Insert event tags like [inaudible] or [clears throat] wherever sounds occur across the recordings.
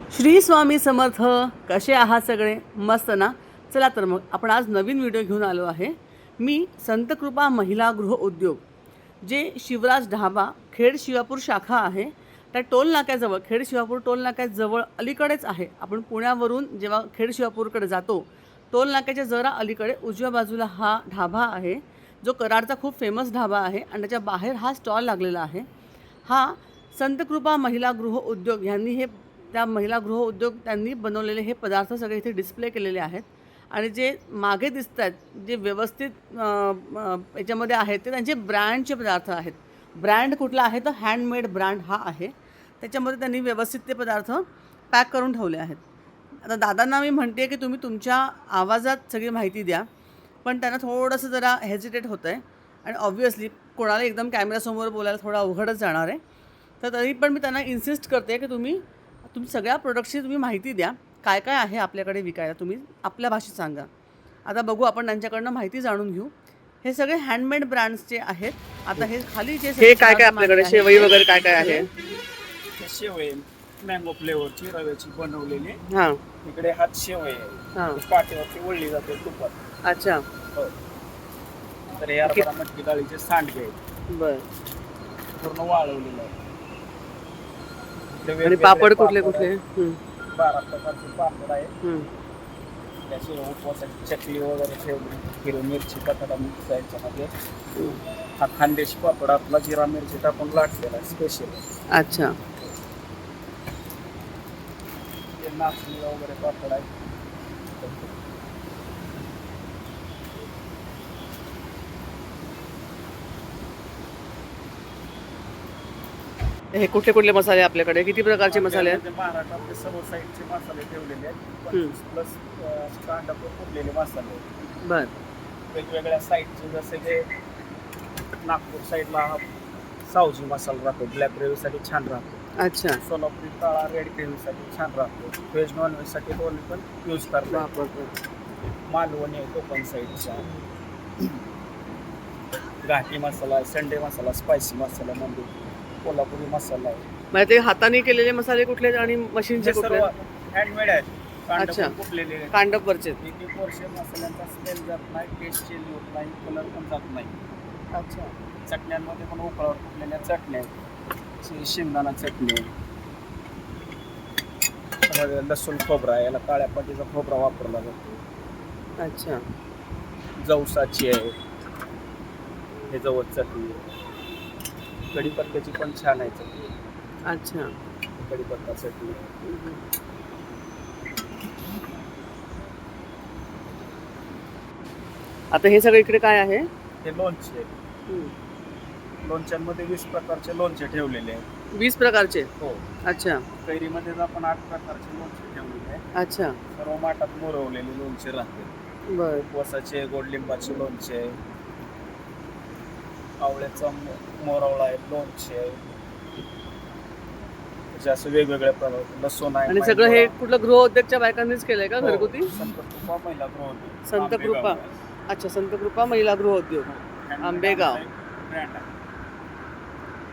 श्री स्वामी समर्थ कसे आहात सगळे? मस्त ना? चला तर मग आपण आज नवीन व्हिडिओ घेऊन आलो आहे. मी संतकृपा महिला गृह उद्योग जे शिवराज ढाबा खेड शिवापूर शाखा आहे. त्या टोल नाक्याजवळ खेड शिवापूर टोल नाक्याजवळ अलीकडेच आहे. आपण पुण्यावरून जेव्हा खेड शिवापूरकडे जातो टोल नाक्याच्या जरा अलीकडे उजव्या बाजूला हा ढाबा आहे जो कराडचा खूप फेमस ढाबा आहे आणि त्याच्या बाहेर हा स्टॉल लागलेला आहे. हा संतकृपा महिला गृह उद्योग यांनी हे त्या महिला गृह उद्योग त्यांनी बनवलेले हे पदार्थ सगळे इथे डिस्प्ले केलेले आहेत. आणि जे मागे दिसत आहेत जे व्यवस्थित याच्यामध्ये आहेत ते त्यांचे ब्रँडचे पदार्थ आहेत. ब्रँड कुठला आहे तर हँडमेड ब्रँड हा आहे. त्याच्यामध्ये त्यांनी व्यवस्थित ते पदार्थ पॅक करून ठेवले आहेत. आता दादांना मी म्हणते की तुम्ही तुमच्या आवाजात सगळी माहिती द्या पण त्यांना थोडंसं जरा हेजिटेट होतं आहे आणि ऑब्व्हियसली कोणाला एकदम कॅमेऱ्यासमोर बोलायला थोडं अवघडच जाणार आहे. तर तरी पण मी त्यांना इन्सिस्ट करते की तुम्ही तुम्ही सगळ्या प्रोडक्टची तुम्ही माहिती द्या. काय काय आहे आपल्याकडे विकायला? तुम्ही आपल्या भाषेत सांगा. आता बघू आपण त्यांच्याकडनं माहिती जाणून घेऊ. हे सगळे हँडमेड ब्रँड्सचे आहेत आता हे खाली जे हे काय काय आपल्याकडे? शेवई वगैरे काय काय आहे? शेव आहे. मँगो फ्लेवरची रव्याची बनवलेली. हां. इकडे हात शेव आहे. हां. पाठीवरती वळली जाते तुपात. अच्छा. हो. तर हे मटकी डाळीचे सांडगे आहेत. बरं. पूर्ण वाळवलेलं आहे. आणि पापड कुठले कुठले? बारा प्रकारचे पापड हं. उपवासाची चकली वगैरे ठेवली. हिरवी मिरची बटाटा मिक्स आहे याच्यामध्ये. हा खानदेशी पापड आपला जिरा मिरची टाकून लाटलेला आहे स्पेशल अच्छा. नाचणी वगैरे पापड आहे हे कुठले कुठले मसाले आपल्याकडे? किती प्रकारचे मसाले आहेत? आपल्यामध्ये महाराष्ट्रातले सर्व साईडचे मसाले ठेवलेले आहेत. प्लस कांडापूर फुटलेले मसाले. बरं. वेगवेगळ्या साईडचे जसे की नागपूर साईडला सावजी मसाला राहतो ब्लॅक ग्रेव्हीसाठी छान राहतो. अच्छा. सोलापुरी काळा रेड ग्रेव्हीसाठी छान राहतो. व्हेज नॉन व्हेजसाठी दोन्ही पण यूज करतात. वापरतो मालवणी आहे कोकण साईडचा. [clears throat] घाटी मसाला संडे मसाला स्पायसी मसाला म्हणजे कोल्हापुरी मसाला आहे. म्हणजे ते हाताने केलेले मसाले कुठले आणि मशीनचे कुठले? हँडमेड आहेत. अच्छा. कांडापूर फुटलेले आहेत. कांडपवरचे एक एक वर्ष मसाल्यांचा स्मेल जात नाही टेस्ट चेंज होत नाही कलर पण जात नाही. अच्छा. चटण्यांमध्ये पण उकळावर फुटलेल्या चटण्या आहेत. शे- शेंगदाणा चटणी. आहे. त्यामध्ये लसूण खोबरा आहे याला काळ्या पाटीचा खोबरा वापरला जातो. अच्छा. जवसाची आहे. हे जवस चटणी. आहे. कढीपत्त्याची पण छान आहे चटणी अच्छा. कढीपत्ता चटणी आता हे सगळं इकडे काय आहे? हे लोणचे. लोणच्यांमध्ये वीस प्रकारचे लोणचे ठेवलेले आहेत. वीस प्रकारचे? हो. अच्छा. कैरीमध्ये आपण आठ प्रकारचे लोणचे ठेवलेले आहे अच्छा. सर्व माठात मोरवलेले लोणचे राहते बर. उपवासाचे गोडलिंबाचे लोणचे आवळ्याचा मोरवळा आहे लोणचे आहे. म्हणजे असं वेगवेगळ्या प्रकार लसूण आहे आणि सगळं हे कुठलं गृह उद्योगच्या बायकांनीच केलंय का हो, घरगुती? संतकृपा महिला गृह संत कृपा. अच्छा संत कृपा महिला गृह उद्योग. आंबेगाव. ब्रँड आहे.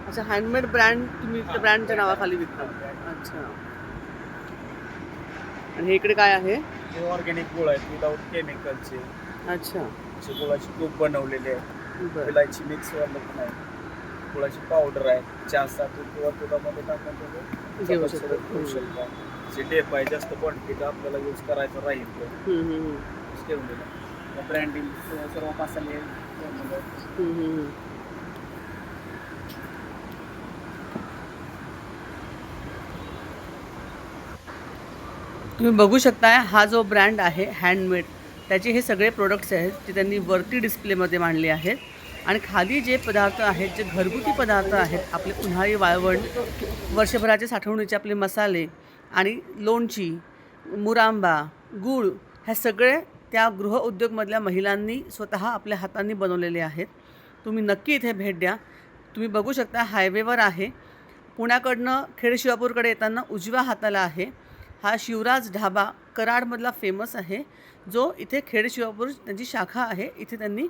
अच्छा हँडमेड ब्रँड तुम्ही. त्या ब्रँडच्या नावाखाली विकता. अच्छा. आणि हे इकडे काय आहे? हे ऑर्गॅनिक गुळ आहेत विदाऊट केमिकलचे अच्छा. गुळाचे तूप बनवलेले आहे विलायची मिक्स पण आहे. गुळाची पावडर आहे चहासाठी किंवा दुधामध्ये टाकून घेऊ शकतो. जे डेप आहे जास्त क्वांटिटी आपल्याला यूज करायचं राहील हम्म. ठेवलेलं ब्रँडिंग सर्व मसाले. तुम्ही बघू शकता हा जो ब्रँड आहे हँडमेड त्याचे हे सगळे प्रोडक्ट्स आहेत ते त्यांनी वरती डिस्प्लेमध्ये मांडले आहेत. आणि खाली जे पदार्थ आहेत जे घरगुती पदार्थ आहेत आपले उन्हाळी वाळवण वर्षभराचे साठवणीचे आपले मसाले आणि लोणची मुरांबा गूळ ह्या सगळे त्या गृहउद्योगमधल्या महिलांनी स्वतः आपल्या हातांनी बनवलेले आहेत. तुम्ही नक्की इथे भेट द्या. तुम्ही बघू शकता हायवेवर आहे. पुण्याकडनं खेड शिवापूरकडे येताना उजव्या हाताला आहे. हा शिवराज ढाबा कराडमधला फेमस आहे जो इथे खेड शिवापूर त्यांची शाखा आहे. इथे त्यांनी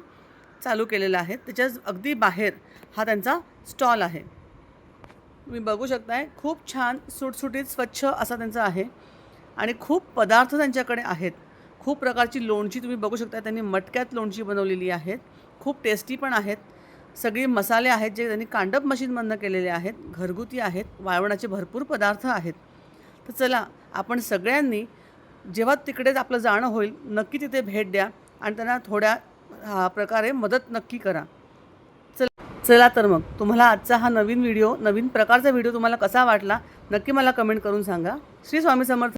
चालू केलेला आहे. त्याच्याच अगदी बाहेर हा त्यांचा स्टॉल आहे. तुम्ही बघू शकताय खूप छान सुटसुटीत स्वच्छ असा त्यांचा आहे. आणि खूप पदार्थ त्यांच्याकडे आहेत. खूप प्रकारची लोणची तुम्ही बघू शकता त्यांनी मटक्यात लोणची बनवलेली आहेत. खूप टेस्टी पण आहेत. सगळी मसाले आहेत जे त्यांनी कांडप मशीनमधनं केलेले आहेत. घरगुती आहेत. वाळवणाचे भरपूर पदार्थ आहेत. तर चला आपण सगळ्यांनी जेव्हा तिकडेच आपलं जाणं होईल नक्की तिथे भेट द्या. आणि त्यांना थोड्या हा प्रकारे मदत नक्की करा. चला चला तर मग तुम्हाला आजचा हा नवीन व्हिडिओ नवीन प्रकारचा व्हिडिओ तुम्हाला कसा वाटला नक्की मला कमेंट करून सांगा. श्री स्वामी समर्थ